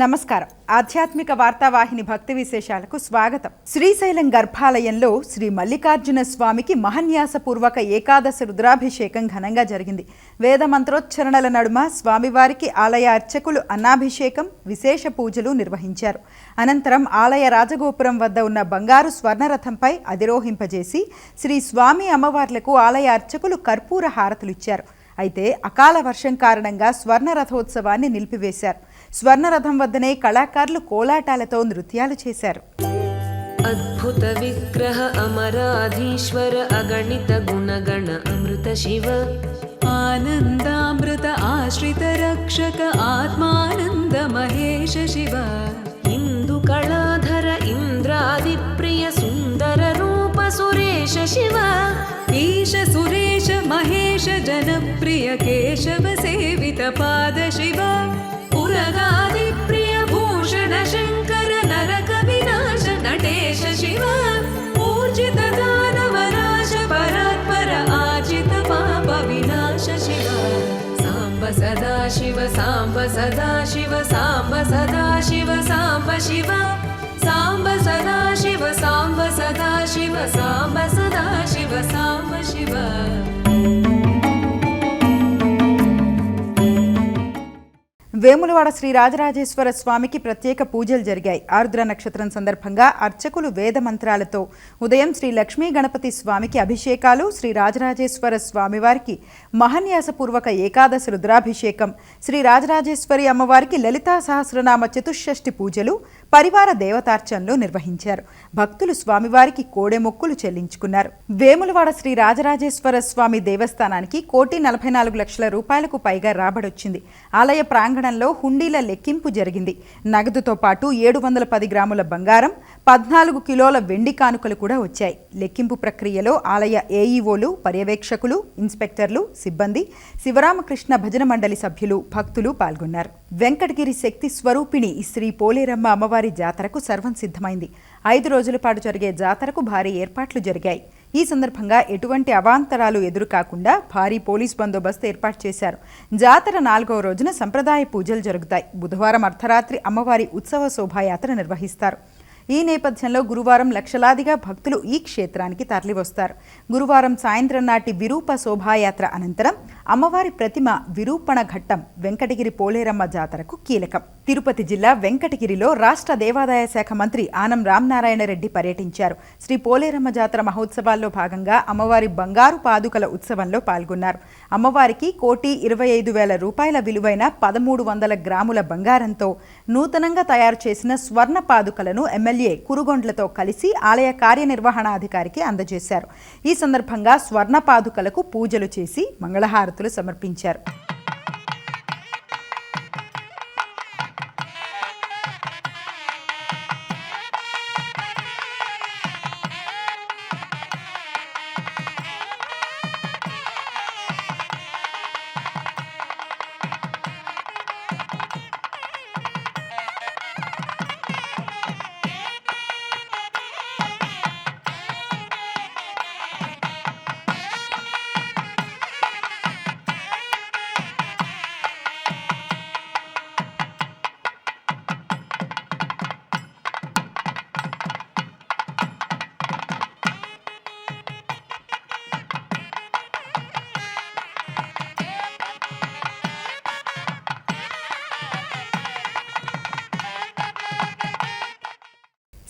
నమస్కారం. ఆధ్యాత్మిక వార్తావాహిని భక్తి విశేషాలకు స్వాగతం. శ్రీశైలం గర్భాలయంలో శ్రీ మల్లికార్జున స్వామికి మహన్యాసపూర్వక ఏకాదశ రుద్రాభిషేకం ఘనంగా జరిగింది. వేద మంత్రోచ్చరణల నడుమ స్వామివారికి ఆలయ అర్చకులు అన్నాభిషేకం విశేష పూజలు నిర్వహించారు. అనంతరం ఆలయ రాజగోపురం వద్ద ఉన్న బంగారు స్వర్ణరథంపై అధిరోహింపజేసి శ్రీ స్వామి అమ్మవార్లకు ఆలయ అర్చకులు కర్పూర హారతులిచ్చారు అయితే అకాల వర్షం కారణంగా స్వర్ణ రథోత్సవాన్ని నిలిపివేశారు. స్వర్ణరథం వద్దనే కళాకారులు కోలాటాలతో నృత్యాలు చేశారు. అద్భుత విగ్రహ అమరాధీశ్వర అగణిత గుణగణ అమృత శివ. ఆనందామృత ఆశ్రిత రక్షక ఆత్మానంద మహేష శివ. ఇందు కళాధర ఇంద్రాది ప్రియ సుందర రూప సురేష శివ. ఈశ సురేష మహేష జనప్రియ కేశవ సేవిత పాద శివ. पुरगादिप्रिय भूषण शङ्कर नरक नटेश पाप विनाश शिव, साम्ब सदा शिव, साम्ब सदा शिव, साम्ब सदा शिव साम्ब शिव, साम्ब सदा शिव, साम्ब सदा शिव, साम्ब सदा शिव వేములవాడ శ్రీ రాజరాజేశ్వర స్వామికి ప్రత్యేక పూజలు జరిగాయి. ఆరుద్ర నక్షత్రం సందర్భంగా అర్చకులు వేద మంత్రాలతో ఉదయం శ్రీ లక్ష్మీ గణపతి స్వామికి అభిషేకాలు శ్రీ రాజరాజేశ్వర స్వామివారికి మహన్యాసపూర్వక ఏకాదశి రుద్రాభిషేకం శ్రీ రాజరాజేశ్వరి అమ్మవారికి లలితా సహస్రనామ చతుషష్ఠి పూజలు పరివార దేవతార్చనలు నిర్వహించారు. భక్తులు స్వామివారికి కోడె మొక్కులు చెల్లించుకున్నారు. వేములవాడ శ్రీ రాజరాజేశ్వర స్వామి దేవస్థానానికి కోటి నలభై నాలుగు లక్షల రూపాయలకు పైగా రాబడొచ్చింది. ఆలయ ప్రాంగణ ప్రాంగణంలో హుండీల లెక్కింపు జరిగింది. నగదుతో పాటు ఏడు వందల పది గ్రాముల బంగారం పద్నాలుగు కిలోల వెండి కానుకలు కూడా వచ్చాయి. లెక్కింపు ప్రక్రియలో ఆలయ ఏఈఓలు పర్యవేక్షకులు ఇన్స్పెక్టర్లు సిబ్బంది శివరామకృష్ణ భజన మండలి సభ్యులు భక్తులు పాల్గొన్నారు. వెంకటగిరి శక్తి స్వరూపిణి శ్రీ పోలేరమ్మ అమ్మవారి జాతరకు సర్వం సిద్ధమైంది. ఐదు రోజుల పాటు జరిగే జాతరకు భారీ ఏర్పాట్లు జరిగాయి. ఈ సందర్భంగా ఎటువంటి అవాంతరాలు ఎదురుకాకుండా భారీ పోలీస్ బందోబస్తు ఏర్పాటు చేశారు. జాతర నాలుగవ రోజున సంప్రదాయ పూజలు జరుగుతాయి. బుధవారం అర్ధరాత్రి అమ్మవారి ఉత్సవ శోభాయాత్ర నిర్వహిస్తారు. ఈ నేపథ్యంలో గురువారం లక్షలాదిగా భక్తులు ఈ క్షేత్రానికి తరలివస్తారు. గురువారం సాయంత్రం నాటి విరూప శోభాయాత్ర అనంతరం అమ్మవారి ప్రతిమ విరూపణ ఘట్టం వెంకటగిరి పోలేరమ్మ జాతరకు కీలకం. తిరుపతి జిల్లా వెంకటగిరిలో రాష్ట్ర దేవాదాయ శాఖ మంత్రి ఆనం రామనారాయణ రెడ్డి పర్యటించారు. శ్రీ పోలేరమ్మ జాతర మహోత్సవాల్లో భాగంగా అమ్మవారి బంగారు పాదుకల ఉత్సవంలో పాల్గొన్నారు. అమ్మవారికి కోటి ఇరవై ఐదు వేల రూపాయల విలువైన పదమూడు వందల గ్రాముల బంగారంతో నూతనంగా తయారు చేసిన స్వర్ణ పాదుకలను ఎమ్మెల్యే కురుగొండ్లతో కలిసి ఆలయ కార్యనిర్వహణాధికారికి అందజేశారు. ఈ సందర్భంగా స్వర్ణ పాదుకలకు పూజలు చేసి మంగళహారతులు సమర్పించారు.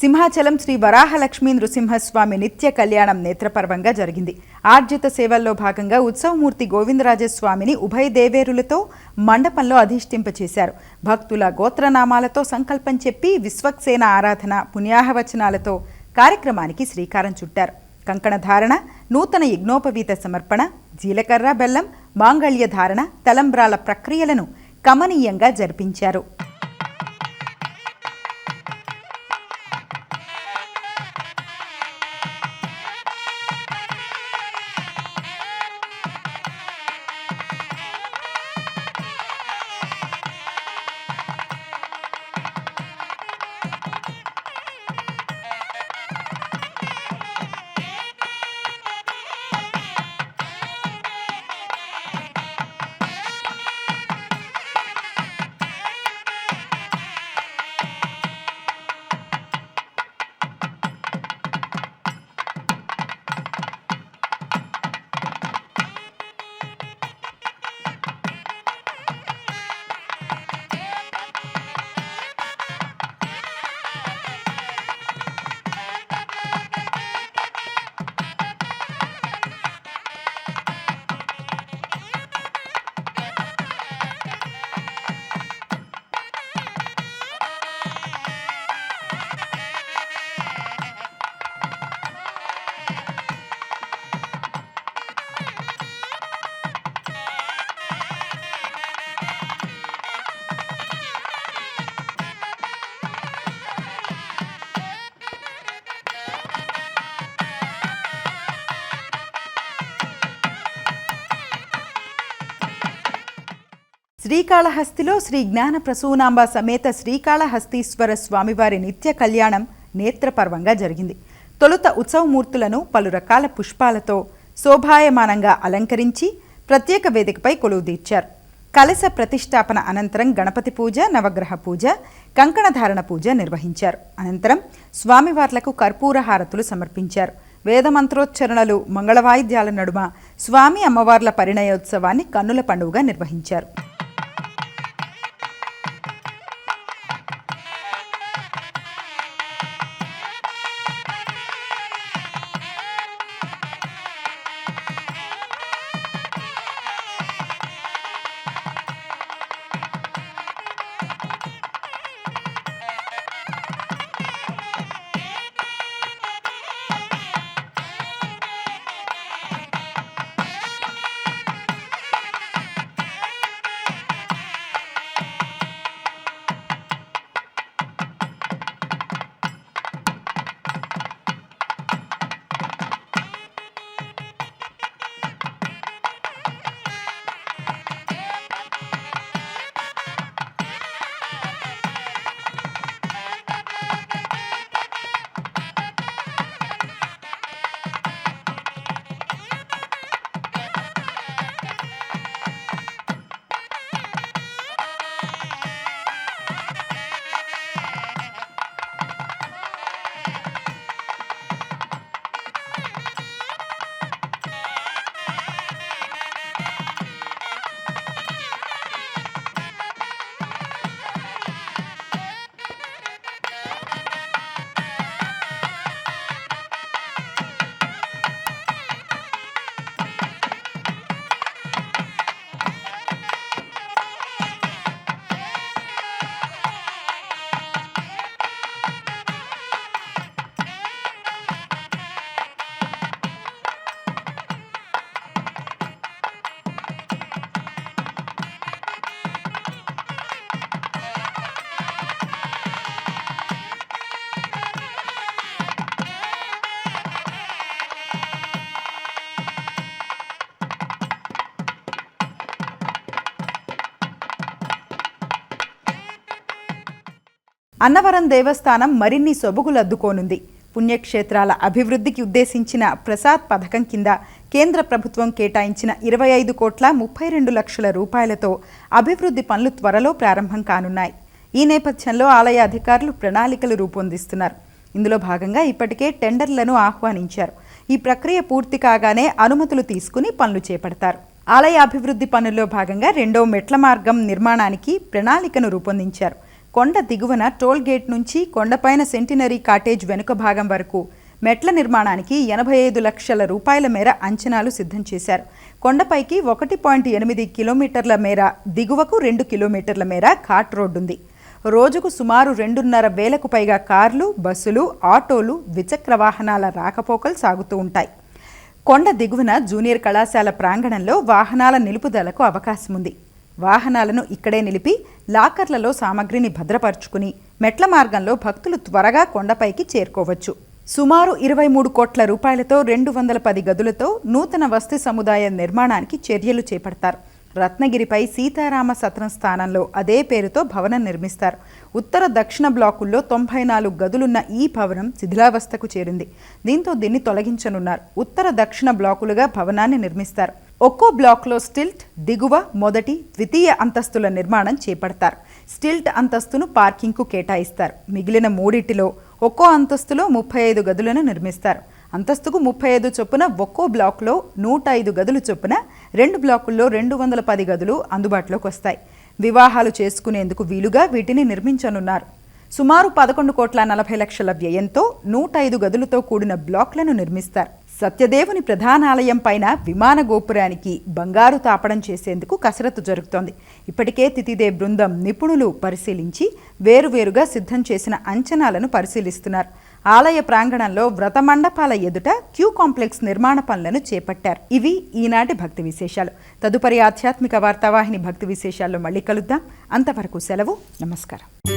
సింహాచలం శ్రీ వరాహలక్ష్మీ నృసింహస్వామి నిత్య కళ్యాణం నేత్రపర్వంగా జరిగింది. ఆర్జిత సేవల్లో భాగంగా ఉత్సవమూర్తి గోవిందరాజస్వామిని ఉభయ దేవేరులతో మండపంలో అధిష్ఠింపచేశారు. భక్తుల గోత్రనామాలతో సంకల్పం చెప్పి విశ్వక్సేన ఆరాధన పుణ్యాహవచనాలతో కార్యక్రమానికి శ్రీకారం చుట్టారు. కంకణ ధారణ నూతన యజ్ఞోపవీత సమర్పణ జీలకర్ర బెల్లం మాంగళ్య ధారణ తలంబ్రాల ప్రక్రియలను కమనీయంగా జరిపించారు. శ్రీకాళహస్తిలో శ్రీ జ్ఞాన ప్రసూనాంబ సమేత శ్రీకాళహస్తీశ్వర స్వామివారి నిత్య కళ్యాణం నేత్రపర్వంగా జరిగింది. తొలుత ఉత్సవమూర్తులను పలు రకాల పుష్పాలతో శోభాయమానంగా అలంకరించి ప్రత్యేక వేదికపై కొలువు తీర్చారు. కలశ ప్రతిష్టాపన అనంతరం గణపతి పూజ నవగ్రహ పూజ కంకణధారణ పూజ నిర్వహించారు. అనంతరం స్వామివార్లకు కర్పూర హారతులు సమర్పించారు. వేదమంత్రోచ్చరణలు మంగళవాయిద్యాల నడుమ స్వామి అమ్మవార్ల పరిణయోత్సవాన్ని కన్నుల పండుగగా నిర్వహించారు. అన్నవరం దేవస్థానం మరిన్ని సొబగులద్దుకోనుంది. పుణ్యక్షేత్రాల అభివృద్ధికి ఉద్దేశించిన ప్రసాద్ పథకం కింద కేంద్ర ప్రభుత్వం కేటాయించిన ఇరవై ఐదు కోట్ల ముప్పై రెండు లక్షల రూపాయలతో అభివృద్ధి పనులు త్వరలో ప్రారంభం కానున్నాయి. ఈ నేపథ్యంలో ఆలయ అధికారులు ప్రణాళికలు రూపొందిస్తున్నారు. ఇందులో భాగంగా ఇప్పటికే టెండర్లను ఆహ్వానించారు. ఈ ప్రక్రియ పూర్తి కాగానే అనుమతులు తీసుకుని పనులు చేపడతారు. ఆలయ అభివృద్ధి పనుల్లో భాగంగా రెండో మెట్ల మార్గం నిర్మాణానికి ప్రణాళికను రూపొందించారు. కొండ దిగువన టోల్ గేట్ నుంచి కొండపైన సెంటినరీ కాటేజ్ వెనుక భాగం వరకు మెట్ల నిర్మాణానికి ఎనభై ఐదు లక్షల రూపాయల మేర అంచనాలు సిద్ధం చేశారు. కొండపైకి ఒకటి పాయింట్ ఎనిమిది కిలోమీటర్ల మేర దిగువకు రెండు కిలోమీటర్ల మేర ఘాట్ రోడ్డుంది. రోజుకు సుమారు రెండున్నర వేలకు పైగా కార్లు బస్సులు ఆటోలు ద్విచక్ర వాహనాల రాకపోకలు సాగుతూ ఉంటాయి. కొండ దిగువన జూనియర్ కళాశాల ప్రాంగణంలో వాహనాల నిలుపుదలకు అవకాశం ఉంది వాహనాలను ఇక్కడే నిలిపి లాకర్లలో సామగ్రిని భద్రపరుచుకుని మెట్ల మార్గంలో భక్తులు త్వరగా కొండపైకి చేరుకోవచ్చు. సుమారు ఇరవై మూడు కోట్ల రూపాయలతో రెండు వందల పది గదులతో నూతన వస్తు సముదాయ నిర్మాణానికి చర్యలు చేపడతారు. రత్నగిరిపై సీతారామ సత్రం స్థానంలో అదే పేరుతో భవనం నిర్మిస్తారు. ఉత్తర దక్షిణ బ్లాకుల్లో తొంభై నాలుగు గదులున్న ఈ భవనం శిథిలావస్థకు చేరింది. దీంతో దీన్ని తొలగించనున్నారు. ఉత్తర దక్షిణ బ్లాకులుగా భవనాన్ని నిర్మిస్తారు. ఒక్కో బ్లాక్లో స్టిల్ట్ దిగువ మొదటి ద్వితీయ అంతస్తుల నిర్మాణం చేపడతారు. స్టిల్ట్ అంతస్తును పార్కింగ్కు కేటాయిస్తారు. మిగిలిన మూడిటిలో ఒక్కో అంతస్తులో ముప్పై ఐదు గదులను నిర్మిస్తారు. అంతస్తుకు ముప్పై ఐదు చొప్పున ఒక్కో బ్లాక్లో నూట ఐదు గదులు చొప్పున రెండు బ్లాకుల్లో రెండు వందల పది గదులు అందుబాటులోకి వస్తాయి. వివాహాలు చేసుకునేందుకు వీలుగా వీటిని నిర్మించనున్నారు. సుమారు పదకొండు కోట్ల నలభై లక్షల వ్యయంతో నూట ఐదు గదులతో కూడిన బ్లాక్లను నిర్మిస్తారు. సత్యదేవుని ప్రధానాలయం పైన విమాన గోపురానికి బంగారు తాపడం చేసేందుకు కసరత్తు జరుగుతోంది. ఇప్పటికే తితిదే బృందం నిపుణులు పరిశీలించి వేరువేరుగా సిద్ధం చేసిన అంచనాలను పరిశీలిస్తున్నారు. ఆలయ ప్రాంగణంలో వ్రత మండపాల ఎదుట క్యూ కాంప్లెక్స్ నిర్మాణ పనులను చేపట్టారు. ఇవి ఈనాటి భక్తి విశేషాలు. తదుపరి ఆధ్యాత్మిక వార్తావాహిని భక్తి విశేషాల్లో మళ్ళీ కలుద్దాం. అంతవరకు సెలవు. నమస్కారం.